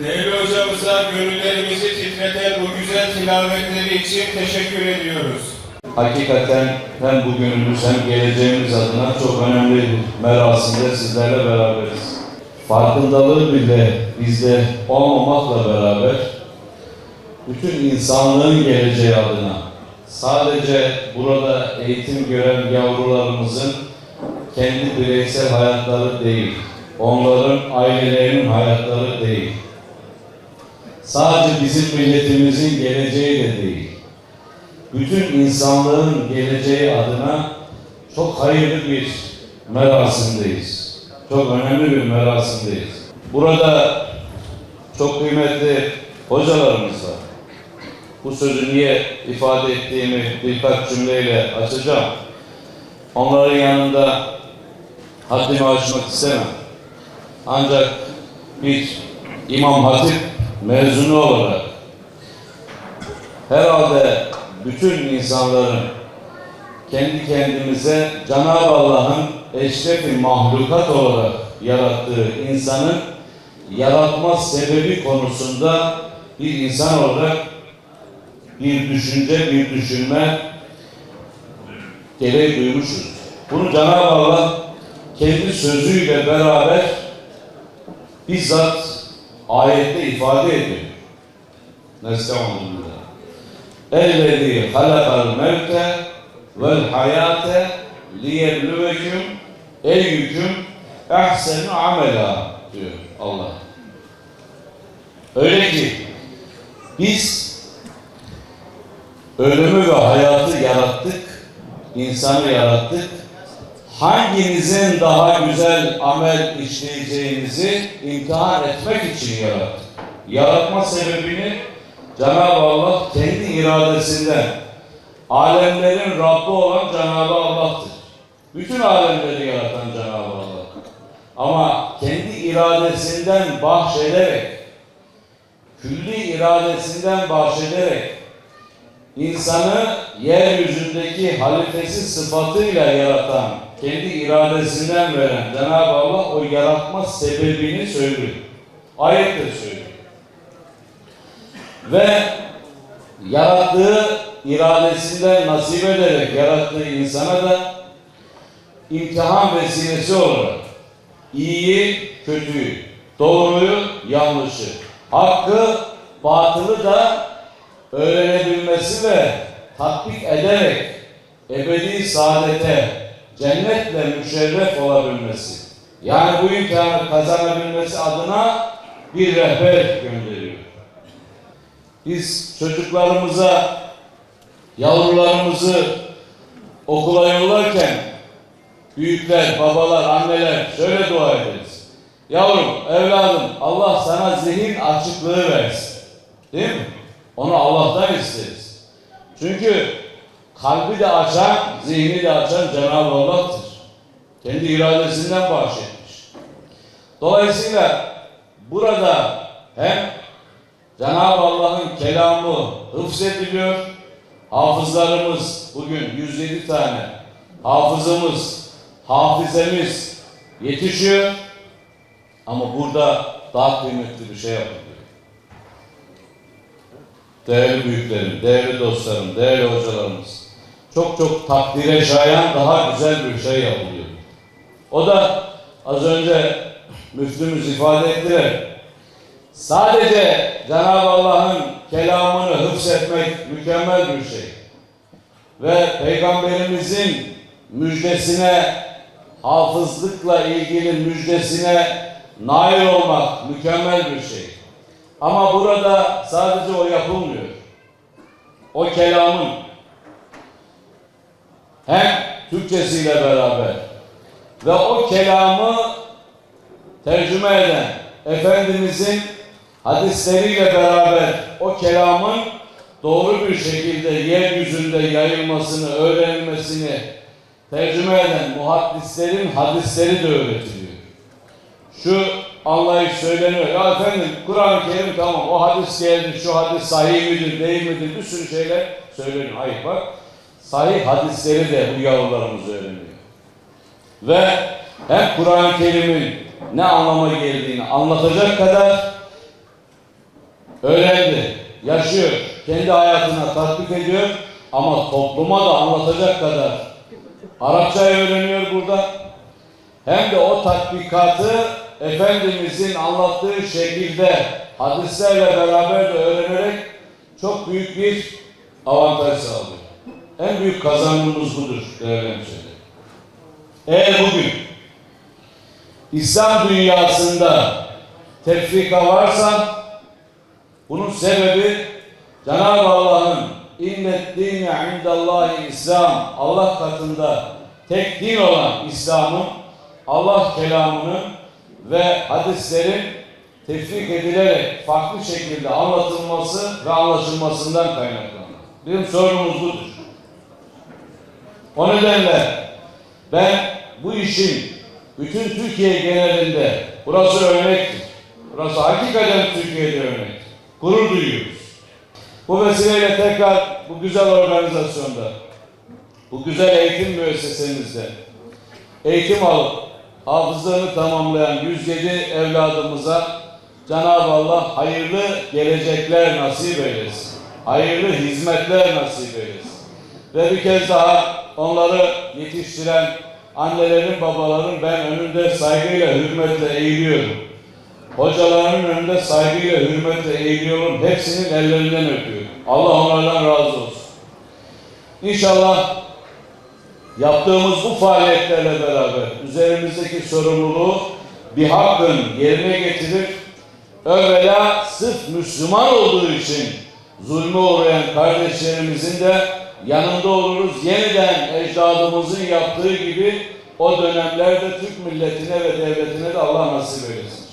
Değerli hocamıza gönüllerimizi titreten bu güzel tilavetleri için teşekkür ediyoruz. Hakikaten hem bugünümüz hem geleceğimiz adına çok önemli bir merasimde sizlerle beraberiz. Farkındalığı bile bizde olmamakla beraber bütün insanlığın geleceği adına sadece burada eğitim gören yavrularımızın kendi bireysel hayatları değil, onların ailelerinin hayatları değil, sadece bizim milletimizin geleceği de değil, bütün insanlığın geleceği adına çok hayırlı bir merasimdeyiz. Çok önemli bir merasimdeyiz. Burada çok kıymetli hocalarımız var. Bu sözü niye ifade ettiğimi birkaç cümleyle açacağım. Onların yanında haddimi aşmak istemem. Ancak bir İmam Hatip mezunu olarak herhalde bütün insanların kendi kendimize Cenab-ı Allah'ın eşrefi mahlukat olarak yarattığı insanın yaratma sebebi konusunda bir insan olarak bir düşünce, bir düşünme gereği duymuşuz. Bunu Cenab-ı Allah kendi sözüyle beraber bizzat ayette ifade ediyor. Nesta'unullah. Ellezî halakal mevte vel hayate liyeblüveküm eyyüküm ehsenu amela diyor Allah. Öyle ki biz ölümü ve hayatı yarattık, insanı yarattık. Hanginizin daha güzel amel işleyeceğinizi imtihan etmek için yarattık. Yaratma sebebini Cenab-ı Allah kendi iradesinden alemlerin Rabbi olan Cenab-ı Allah'tır. Bütün alemleri yaratan Cenab-ı Allah. Ama kendi iradesinden bahşederek külli iradesinden bahşederek insanı yeryüzündeki halifesi sıfatıyla yaratan, kendi iradesinden veren Cenab-ı Allah o yaratma sebebini söylüyor. Ayette söylüyor. Ve yarattığı iradesinden nasip ederek yarattığı insana da imtihan vesilesi olarak iyiyi, kötüyü, doğruyu, yanlışı, hakkı, batılı da öğrenebilmesi ve tatbik ederek ebedi saadete, cennetle müşerref olabilmesi. Yani bu imtihanı kazanabilmesi adına bir rehber gönderiyor. Biz çocuklarımıza, yavrularımızı okula yollarken büyükler, babalar, anneler şöyle dua ederiz. Yavrum, evladım Allah sana zihin açıklığı versin. Değil mi? Onu Allah'tan isteriz. Çünkü kalbi de açan, zihni de açan Cenab-ı Allah'tır. Kendi iradesinden bahşetmiş. Dolayısıyla burada hem Cenab-ı Allah'ın kelamı hıfzediliyor. Hafızlarımız bugün 107 tane hafızımız, hafizemiz yetişiyor. Ama burada daha kıymetli bir şey yapılıyor. Değerli büyüklerim, değerli dostlarım, değerli hocalarımız. Çok çok takdire şayan daha güzel bir şey yapılıyor. O da az önce müftümüz ifade ettiler. Sadece Cenab-ı Allah'ın kelamını hıfzetmek mükemmel bir şey. Ve Peygamberimizin müjdesine, hafızlıkla ilgili müjdesine nail olmak mükemmel bir şey. Ama burada sadece o yapılmıyor. O kelamın hem Türkçesiyle beraber ve o kelamı tercüme eden Efendimizin hadisleriyle beraber o kelamın doğru bir şekilde yeryüzünde yayılmasını, öğrenilmesini tercüme eden muhaddislerin hadisleri de öğretiliyor. Şu anlayış söyleniyor. Ya efendim Kur'an-ı Kerim tamam o hadis geldi, şu hadis sahih midir, değil midir bir sürü şeyler söyleniyor. Hayır bak sahih hadisleri de bu yavrularımız öğreniyor. Ve hem Kur'an-ı Kerim'in ne anlama geldiğini anlatacak kadar öğrendi, yaşıyor, kendi hayatına tatbik ediyor ama topluma da anlatacak kadar Arapçayı öğreniyor burada. Hem de o tatbikatı Efendimizin anlattığı şekilde hadislerle beraber de öğrenerek çok büyük bir avantaj sağlıyor. En büyük kazanımımız budur değerli hemşehrilerim. Eğer bugün İslam dünyasında tefrika varsa bunun sebebi Cenab-ı Allah'ın innet dine indallahi İslam Allah katında tek din olan İslam'ın Allah kelamının ve hadislerin tefrik edilerek farklı şekilde anlatılması ve anlaşılmasından kaynaklanır. Bizim sorunumuz budur. O nedenle ben bu işin bütün Türkiye genelinde burası örnektir. Burası hakikaten Türkiye'de örnek. Gurur duyuyoruz. Bu vesileyle tekrar bu güzel organizasyonda, bu güzel eğitim müessesemizde eğitim alıp hafızlığını tamamlayan 107 evladımıza Cenab-ı Allah hayırlı gelecekler nasip eylesin. Hayırlı hizmetler nasip eylesin. Ve bir kez daha onları yetiştiren annelerin, babaların ben önünde saygıyla, hürmetle eğiliyorum. Hocalarının önünde saygıyla, hürmetle eğiliyorum. Hepsinin ellerinden öpüyorum. Allah onlardan razı olsun. İnşallah yaptığımız bu faaliyetlerle beraber üzerimizdeki sorumluluğu bir hakkın yerine getirir. Evvela sırf Müslüman olduğu için zulme uğrayan kardeşlerimizin de yanında oluruz. Yeniden ecdadımızın yaptığı gibi o dönemlerde Türk milletine ve devletine de Allah nasip eylesin.